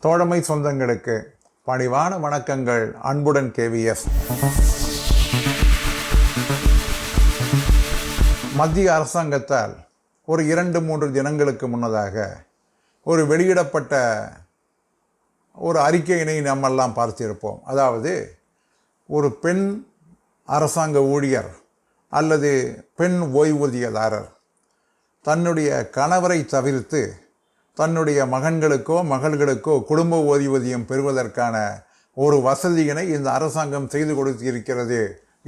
தோழமை சொந்தங்களுக்கு பணிவான வணக்கங்கள். அன்புடன் கேவிஎஸ் மத்திய அரசாங்கத்தால் ஒரு இரண்டு மூன்று தினங்களுக்கு முன்னதாக ஒரு வெளியிடப்பட்ட ஒரு அறிக்கையினை நம்மெல்லாம் பார்த்திருப்போம். அதாவது ஒரு பெண் அரசாங்க ஊழியர் அல்லது பெண் ஓய்வூதியதாரர் தன்னுடைய கணவரை தவிர்த்து தன்னுடைய மகன்களுக்கோ மகள்களுக்கோ குடும்ப ஓய்வூதியம் பெறுவதற்கான ஒரு வசதியினை இந்த அரசாங்கம் செய்து கொடுத்திருக்கிறது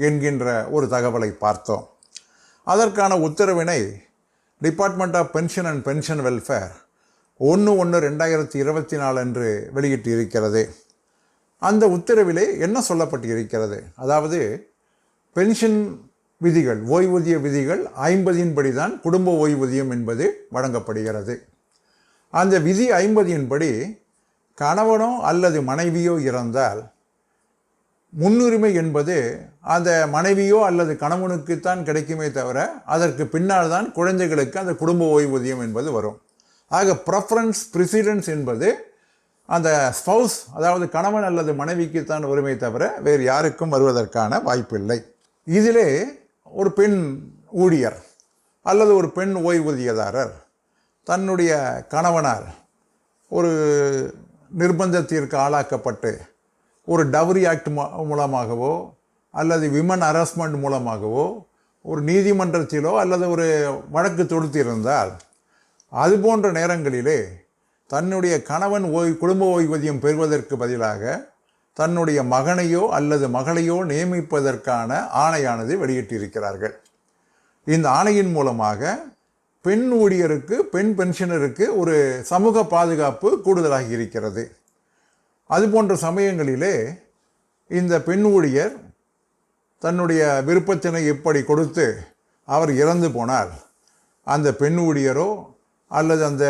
என்கின்ற ஒரு தகவலை பார்த்தோம். அதற்கான உத்தரவினை department of pension and pension welfare ஒன்று ஒன்று ரெண்டாயிரத்தி இருபத்தி நாலு அன்று வெளியிட்டு இருக்கிறது அந்த உத்தரவிலே என்ன சொல்லப்பட்டு இருக்கிறது அதாவது பென்ஷன் விதிகள் ஓய்வூதிய விதிகள் ஐம்பதின்படி தான் குடும்ப ஓய்வூதியம் என்பது வழங்கப்படுகிறது. அந்த விதி ஐம்பதியின்படி கணவனோ அல்லது மனைவியோ இறந்தால் முன்னுரிமை என்பது அந்த மனைவியோ அல்லது கணவனுக்குத்தான் கிடைக்குமே தவிர அதற்கு பின்னால் தான் குழந்தைகளுக்கு அந்த குடும்ப ஓய்வூதியம் என்பது வரும். ஆக ப்ரெஃபரன்ஸ் ப்ரிசிடென்ஸ் என்பது அந்த ஸ்பௌஸ் அதாவது கணவன் அல்லது மனைவிக்குத்தான் உரிமை தவிர வேறு யாருக்கும் வருவதற்கான வாய்ப்பில்லை. இதிலே ஒரு பெண் ஊழியர் அல்லது ஒரு பெண் ஓய்வூதியதாரர் தன்னுடைய கணவனால் ஒரு நிர்பந்தத்திற்கு ஆளாக்கப்பட்டு ஒரு டவரி ஆக்ட் மூலமாகவோ அல்லது விமன் ஹராஸ்மெண்ட் மூலமாகவோ ஒரு நீதிமன்றத்திலோ அல்லது ஒரு வழக்கு தொடுத்திருந்தால் அது போன்ற நேரங்களிலே தன்னுடைய கணவன் ஓய் குடும்ப ஓய்வூதியம் பெறுவதற்கு பதிலாக தன்னுடைய மகனையோ அல்லது மகளையோ நியமிப்பதற்கான ஆணையானது வெளியிட்டிருக்கிறார்கள். இந்த ஆணையின் மூலமாக பெண் ஊழியருக்கு பெண் பென்ஷனருக்கு ஒரு சமூக பாதுகாப்பு கூடுதலாக இருக்கிறது. அது போன்ற சமயங்களிலே இந்த பெண் ஊழியர் தன்னுடைய விருப்பத்தினை எப்படி கொடுத்து அவர் இறந்து போனால் அந்த பெண் ஊழியரோ அல்லது அந்த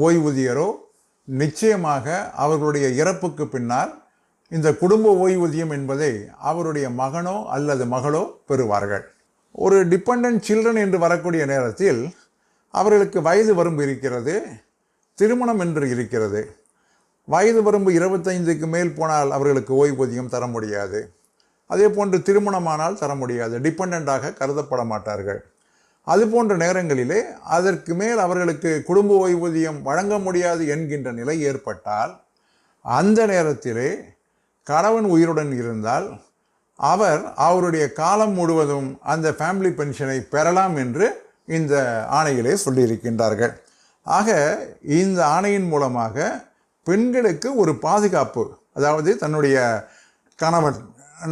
ஓய்வூதியரோ நிச்சயமாக அவர்களுடைய இறப்புக்கு பின்னால் இந்த குடும்ப ஓய்வூதியம் என்பதை அவருடைய மகனோ அல்லது மகளோ பெறுவார்கள். ஒரு டிபெண்ட் சில்ட்ரன் என்று வரக்கூடிய நேரத்தில் அவர்களுக்கு வயது வரம்பு இருக்கிறது திருமணம் என்று இருக்கிறது. வயது வரம்பு இருபத்தைந்துக்கு மேல் போனால் அவர்களுக்கு ஓய்வூதியம் தர முடியாது. அதே போன்று திருமணமானால் தர முடியாது டிபெண்ட்டாக கருதப்பட மாட்டார்கள். அது போன்ற நேரங்களிலே அதற்கு மேல் அவர்களுக்கு குடும்ப ஓய்வூதியம் வழங்க முடியாது என்கின்ற நிலை ஏற்பட்டால் அந்த நேரத்திலே கணவன் உயிருடன் இருந்தால் அவர் அவருடைய காலம் முழுவதும் அந்த ஃபேமிலி பென்ஷனை பெறலாம் என்று இந்த ஆணையிலே சொல்லியிருக்கின்றார்கள். ஆக இந்த ஆணையின் மூலமாக பெண்களுக்கு ஒரு பாதுகாப்பு அதாவது தன்னுடைய கணவன்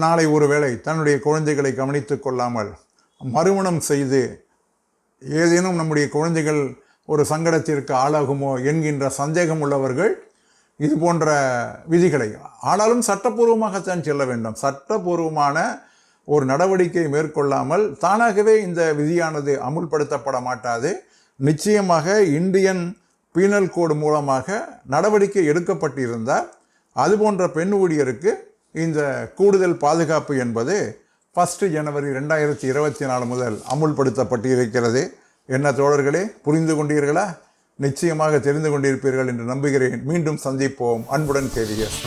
நாளை ஒருவேளை தன்னுடைய குழந்தைகளை கவனித்து கொள்ளாமல் மறுமணம் செய்து ஏதேனும் நம்முடைய குழந்தைகள் ஒரு சங்கடத்திற்கு ஆளாகுமோ என்கின்ற சந்தேகம் உள்ளவர்கள் இது போன்ற விதிகளை ஆனாலும் சட்டப்பூர்வமாகத்தான் செல்ல வேண்டும். சட்டப்பூர்வமான ஒரு நடவடிக்கை மேற்கொள்ளாமல் தானாகவே இந்த விதியானது அமுல்படுத்தப்பட மாட்டாது. நிச்சயமாக இந்தியன் பீனல் கோடு மூலமாக நடவடிக்கை எடுக்கப்பட்டிருந்தால் அது போன்ற பெண் ஊழியருக்கு இந்த கூடுதல் பாதுகாப்பு என்பது ஃபஸ்ட்டு ஜனவரி ரெண்டாயிரத்தி இருபத்தி நாலு முதல் அமுல்படுத்தப்பட்டு இருக்கிறது என்ன தோழர்களே புரிந்து கொண்டீர்களா? நிச்சயமாக தெரிந்து கொண்டிருப்பீர்கள் என்று நம்புகிறேன். மீண்டும் சந்திப்போம். அன்புடன் கேவியஸ்